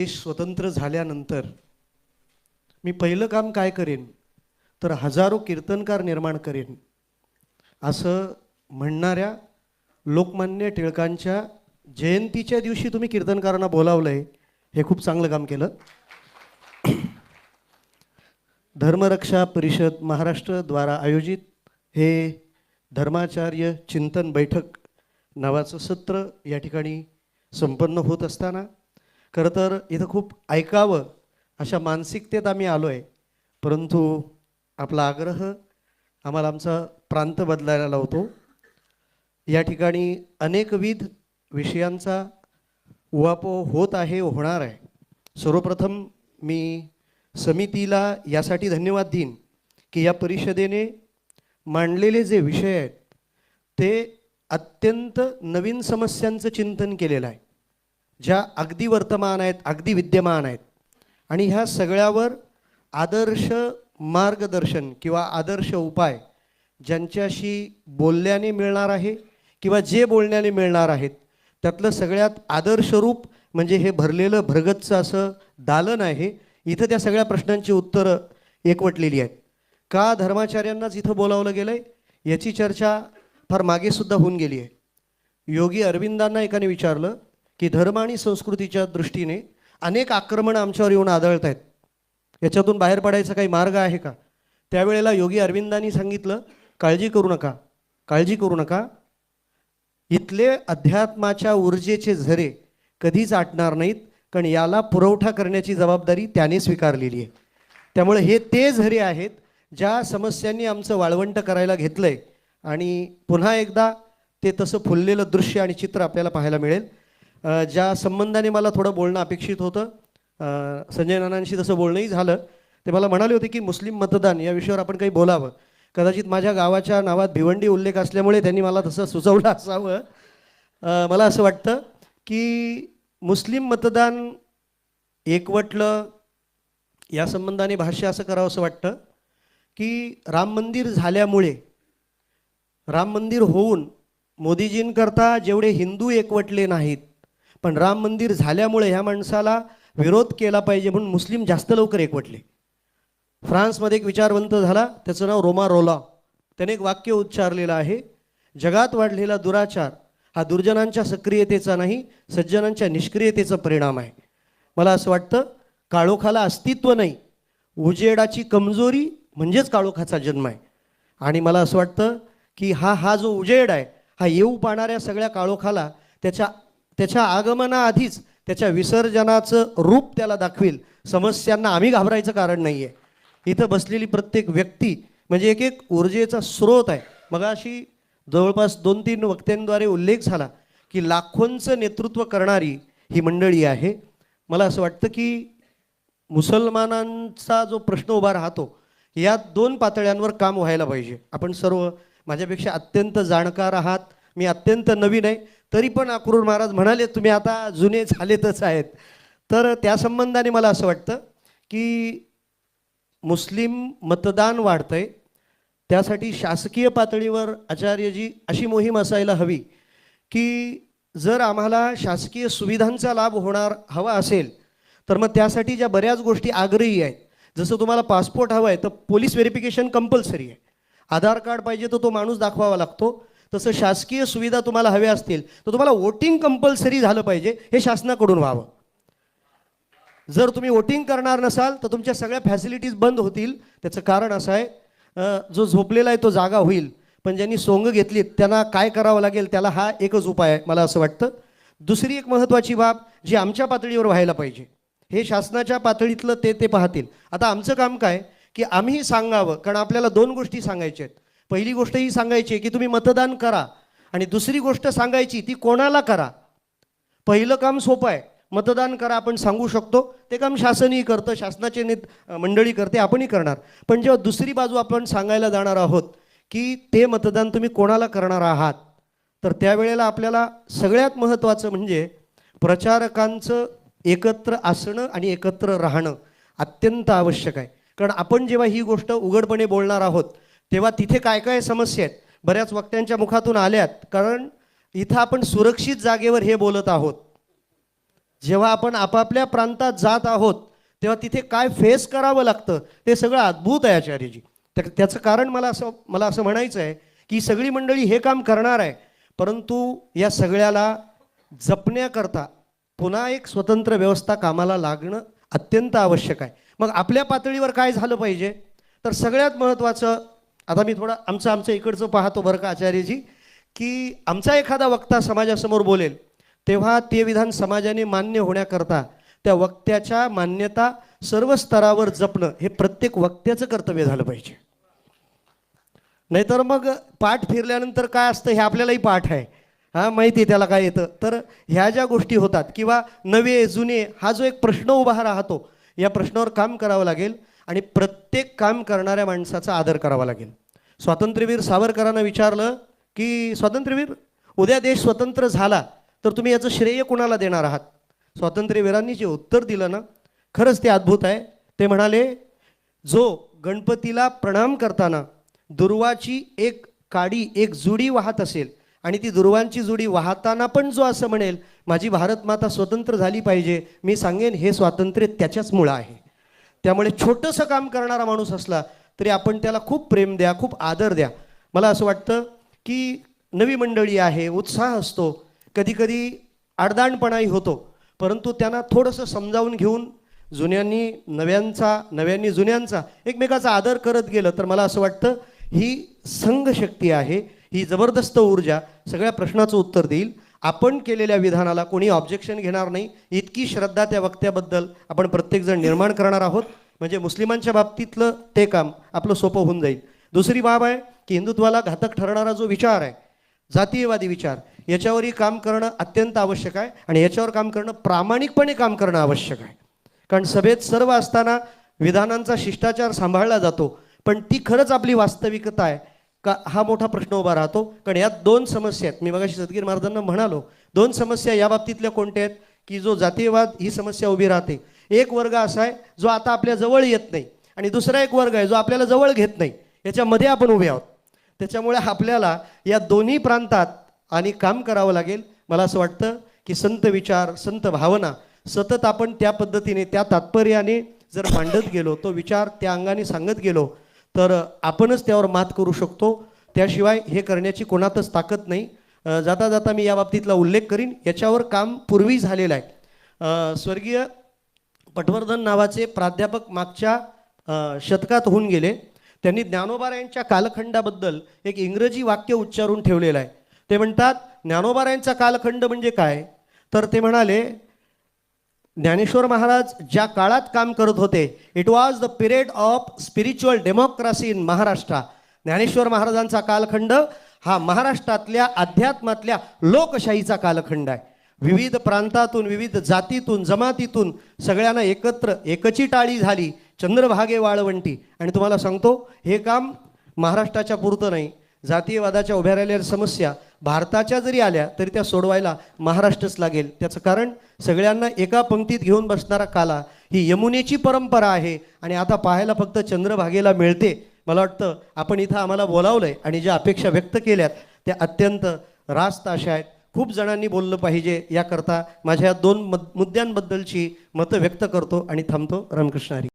देश स्वतंत्र झाल्यानंतर मी पहिलं काम काय करेन? तर हजारो कीर्तनकार निर्माण करेन. असं म्हणणाऱ्या लोकमान्य टिळकांच्या जयंतीच्या दिवशी तुम्ही कीर्तनकारांना बोलावलं आहे हे खूप चांगलं काम केलं. धर्मरक्षा परिषद महाराष्ट्रद्वारा आयोजित हे धर्माचार्य चिंतन बैठक नावाचं सत्र या ठिकाणी संपन्न होत असताना खरं तर इथं खूप ऐकावं अशा मानसिकतेत आम्ही आलो आहे परंतु आपला आग्रह आम्हाला आमचा प्रांत बदलायला लावतो. या ठिकाणी अनेकविध विषयांचा उहापोह होत आहे होणार आहे. सर्वप्रथम मी समितीला यासाठी धन्यवाद देईन की या परिषदेने मांडलेले जे विषय आहेत ते अत्यंत नवीन समस्यांचं चिंतन केलेलं आहे. ज्या अगदी वर्तमान आहेत अगदी विद्यमान आहेत. आणि ह्या सगळ्यावर आदर्श मार्गदर्शन किंवा आदर्श उपाय ज्यांच्याशी बोलल्याने मिळणार आहे किंवा जे बोलण्याने मिळणार आहेत त्यातलं सगळ्यात आदर्शरूप म्हणजे हे भरलेलं भरगतचं असं दालन आहे. इथं त्या सगळ्या प्रश्नांची उत्तरं एकवटलेली आहेत. का धर्माचार्यांनाच इथं बोलावलं गेलं आहे याची चर्चा फार मागेसुद्धा होऊन गेली आहे. योगी अरविंदांना एकाने विचारलं की धर्म आणि संस्कृतीच्या दृष्टीने अनेक आक्रमणं आमच्यावर येऊन आदळत आहेत. याच्यातून बाहेर पडायचा काही मार्ग आहे का? त्यावेळेला योगी अरविंदांनी सांगितलं काळजी करू नका काळजी करू नका. इथले अध्यात्माच्या ऊर्जेचे झरे कधीच आटणार नाहीत कारण याला पुरवठा करण्याची जबाबदारी त्याने स्वीकारलेली आहे. त्यामुळे हे ते झरे आहेत ज्या समस्यांनी आमचं वाळवंट करायला घेतलं आहे आणि पुन्हा एकदा ते तसं फुललेलं दृश्य आणि चित्र आपल्याला पाहायला मिळेल. ज्या संबंधाने मला थोडं बोलणं अपेक्षित होतं संजय नानांशी तसं बोलणंही झालं ते मला म्हणाले होते की मुस्लिम मतदान या विषयावर आपण काही बोलावं. कदाचित माझ्या गावाच्या नावात भिवंडी उल्लेख असल्यामुळे त्यांनी मला तसं सुचवलं असावं. मला असं वाटतं की मुस्लिम मतदान एकवटलं या संबंधाने भाष्य असं करावं असं वाटतं की राम मंदिर झाल्यामुळे राम मंदिर होऊन मोदीजींकरता जेवढे हिंदू एकवटले नाहीत पण राम मंदिर झाल्यामुळे ह्या माणसाला विरोध केला पाहिजे म्हणून मुस्लिम जास्त लवकर एकवटले. फ्रान्समध्ये एक विचारवंत झाला त्याचं नाव रोमा रोला. त्याने एक वाक्य उच्चारलेलं आहे जगात वाढलेला दुराचार हा दुर्जनांच्या सक्रियतेचा नाही सज्जनांच्या निष्क्रियतेचा परिणाम आहे. मला असं वाटतं काळोखाला अस्तित्व नाही उजेडाची कमजोरी म्हणजेच काळोखाचा जन्म आहे. आणि मला असं वाटतं की हा हा जो उजेड आहे हा येऊ पाहणाऱ्या सगळ्या काळोखाला त्याच्या त्याच्या आगमनाआधीच त्याच्या विसर्जनाचं रूप त्याला दाखवेल. समस्यांना आम्ही घाबरायचं कारण नाही आहे इथं बसलेली प्रत्येक व्यक्ती म्हणजे एक एक ऊर्जेचा स्रोत आहे. मग अशी जवळपास दोन तीन वक्त्यांद्वारे उल्लेख झाला की लाखोंचं नेतृत्व करणारी ही मंडळी आहे. मला असं वाटतं की मुसलमानांचा जो प्रश्न उभा राहतो या दोन पातळ्यांवर काम व्हायला पाहिजे. आपण सर्व माझ्यापेक्षा अत्यंत जाणकार आहात. मी अत्यंत नवीन आहे. तरी पण अक्रूर महाराज म्हणाले तुम्ही आता जुने झालेतच आहेत. तर त्या संबंधाने मला असं वाटतं की मुस्लिम मतदान वाढतंय. त्यासाठी शासकीय पातळीवर आचार्यजी अशी मोहीम असायला हवी की जर आम्हाला शासकीय सुविधांचा लाभ होणार हवा असेल तर मग त्यासाठी ज्या बऱ्याच गोष्टी आग्रही आहेत जसं तुम्हाला पासपोर्ट हवा आहे तर पोलीस व्हेरिफिकेशन कंपल्सरी आहे. आधार कार्ड पाहिजे तर तो माणूस दाखवावा लागतो. तसं शासकीय सुविधा तुम्हाला हव्या असतील तर तुम्हाला वोटिंग कंपल्सरी झालं पाहिजे हे शासनाकडून व्हावं. जर तुम्ही वोटिंग करणार नसाल तर तुमच्या सगळ्या फॅसिलिटीज बंद होतील. त्याचं कारण असं आहे जो झोपलेला आहे तो जागा होईल. पण ज्यांनी सोंग घेतलीत त्यांना काय करावं लागेल त्याला हा एकच उपाय आहे मला असं वाटतं. दुसरी एक महत्त्वाची बाब जी आमच्या पातळीवर व्हायला पाहिजे. हे शासनाच्या पातळीतलं ते ते पाहतील. आता आमचं काम काय की आम्ही सांगावं कारण आपल्याला दोन गोष्टी सांगायच्या आहेत. पहिली गोष्ट ही सांगायची आहे की तुम्ही मतदान करा आणि दुसरी गोष्ट सांगायची ती कोणाला करा. पहिलं काम सोपं आहे. मतदान करा आपण सांगू शकतो. ते काम शासनही करतं शासनाचे नेत मंडळी करते आपणही करणार. पण जेव्हा दुसरी बाजू आपण सांगायला जाणार आहोत की ते मतदान तुम्ही कोणाला करणार आहात? तर त्यावेळेला आपल्याला सगळ्यात महत्त्वाचं म्हणजे प्रचारकांचं एकत्र असणं आणि एकत्र राहणं अत्यंत आवश्यक आहे. कारण आपण जेव्हा ही गोष्ट उघडपणे बोलणार आहोत तेव्हा तिथे काय काय समस्या आहेत? बऱ्याच वक्त्यांच्या मुखातून आल्यात. कारण इथं आपण सुरक्षित जागेवर हे बोलत आहोत. जेव्हा आपण आपापल्या प्रांतात जात आहोत तेव्हा तिथे काय फेस करावं लागतं ते सगळं अद्भुत आहे आचार्यजी. त्या त्याचं कारण मला असं मला असं म्हणायचं आहे की सगळी मंडळी हे काम करणार आहे परंतु या सगळ्याला जपण्याकरता पुन्हा एक स्वतंत्र व्यवस्था कामाला लागणं अत्यंत आवश्यक आहे. मग आपल्या पातळीवर काय झालं पाहिजे? तर सगळ्यात महत्त्वाचं आता मी थोडं आमचं आमचं इकडचं पाहतो बरं का आचार्यजी की आमचा एखादा वक्ता समाजासमोर बोलेल तेव्हा ते विधान समाजाने मान्य होण्याकरता त्या वक्त्याच्या मान्यता सर्व स्तरावर जपणं हे प्रत्येक वक्त्याचं कर्तव्य झालं पाहिजे. नाहीतर मग पाठ फिरल्यानंतर काय असतं हे आपल्यालाही पाठ आहे. हां माहिती आहे त्याला काय येतं. तर ह्या ज्या गोष्टी होतात किंवा नवे जुने हा जो एक प्रश्न उभा राहतो या प्रश्नावर काम करावं लागेल. आणि प्रत्येक प्रत्येक काम करणाऱ्या माणसाचा आदर करावा लागेल. स्वातंत्र्यवीर सावरकरांना विचारलं की स्वातंत्र्यवीर उद्या देश स्वतंत्र झाला तर तुम्ही याचं श्रेय कुणाला देणार आहात? स्वातंत्र्यवीरांनी जे उत्तर दिलं ना खरंच ते अद्भुत आहे. ते म्हणाले जो गणपतीला प्रणाम करताना दुर्वाची एक काडी एक जुडी वाहत असेल आणि ती दुर्वांची जुडी वाहताना पण जो असं म्हणेल माझी भारत माता स्वतंत्र झाली पाहिजे मी सांगेन हे स्वातंत्र्य त्याच्याच मुळं आहे त्यामुळे छोटंसं काम करणारा माणूस असला तरी आपण त्याला खूप प्रेम द्या खूप आदर द्या. मला असं वाटतं की नवी मंडळी आहे उत्साह असतो कधीकधी आडदाणपणाही होतो परंतु त्यांना थोडंसं समजावून घेऊन जुन्यांनी नव्यांचा नव्यांनी जुन्यांचा एकमेकाचा आदर करत गेलं तर मला असं वाटतं ही संघशक्ती आहे ही जबरदस्त ऊर्जा सगळ्या प्रश्नाचं उत्तर देईल. आपण केलेल्या विधानाला कोणी ऑब्जेक्शन घेणार नाही. इतकी श्रद्धा त्या वक्त्याबद्दल आपण प्रत्येकजण निर्माण करणार आहोत. म्हणजे मुस्लिमांच्या बाबतीतलं ते काम आपलं सोपं होऊन जाईल. दुसरी बाब आहे की हिंदुत्वाला घातक ठरणारा जो विचार आहे जातीयवादी विचार याच्यावरही काम करणं अत्यंत आवश्यक आहे आणि याच्यावर काम करणं प्रामाणिकपणे काम करणं आवश्यक आहे. कारण सभेत सर्व असताना विधानांचा शिष्टाचार सांभाळला जातो पण ती खरंच आपली वास्तविकता आहे. का हा मोठा प्रश्न उभा राहतो. कारण यात दोन समस्या आहेत. मी मगाशी सदगीर महाराजांना म्हणालो दोन समस्या या बाबतीतल्या कोणत्या आहेत? की जो जातीयवाद ही समस्या उभी राहते. एक वर्ग असा आहे जो आता आपल्या जवळ येत नाही. आणि दुसरा एक वर्ग आहे जो आपल्याला जवळ घेत नाही. याच्यामध्ये आपण उभे आहोत. त्याच्यामुळे आपल्याला या दोन्ही प्रांतात आणि काम करावं लागेल. मला असं वाटतं की संत विचार संत भावना सतत आपण त्या पद्धतीने त्या तात्पर्याने जर मांडत गेलो तो विचार त्या अंगाने सांगत गेलो तर आपणच त्यावर मात करू शकतो. त्याशिवाय हे करण्याची कोणातच ताकद नाही. जाता जाता मी या बाबतीतला उल्लेख करीन. याच्यावर काम पूर्वी झालेलं आहे. स्वर्गीय पटवर्धन नावाचे प्राध्यापक मागच्या शतकात होऊन गेले. त्यांनी ज्ञानोबारायांच्या कालखंडाबद्दल एक इंग्रजी वाक्य उच्चारून ठेवलेलं आहे. ते म्हणतात ज्ञानोबारायांचा कालखंड म्हणजे काय? तर ते म्हणाले ज्ञानेश्वर महाराज ज्या काळात काम करत होते it was the period of spiritual democracy in Maharashtra Dnyaneshwar महाराजांचा कालखंड हा महाराष्ट्रातल्या अध्यात्मातल्या लोकशाहीचा कालखंड आहे. विविध प्रांतातून विविध जातीतून जमातीतून सगळ्यांना एकत्र एकची टाळी झाली चंद्रभागे वाळवंटी. आणि तुम्हाला सांगतो हे काम महाराष्ट्राच्या पुरतं नाही. जातीयवादाच्या उभ्या राहिलेल्या समस्या भारताच्या जरी आल्या तरी त्या सोडवायला महाराष्ट्रच लागेल. त्याचं कारण सगळ्यांना एका पंक्तीत घेऊन बसणारा काला ही यमुनेची परंपरा आहे आणि आता पाहायला फक्त चंद्रभागेला मिळते. मला वाटतं आपण इथं आम्हाला बोलावलंय आणि ज्या अपेक्षा व्यक्त केल्यात त्या अत्यंत रास्त अशा आहेत. खूप जणांनी बोललं पाहिजे याकरता माझ्या या दोन मुद्द्यांबद्दलची मतं व्यक्त करतो आणि थांबतो. रामकृष्ण हरी.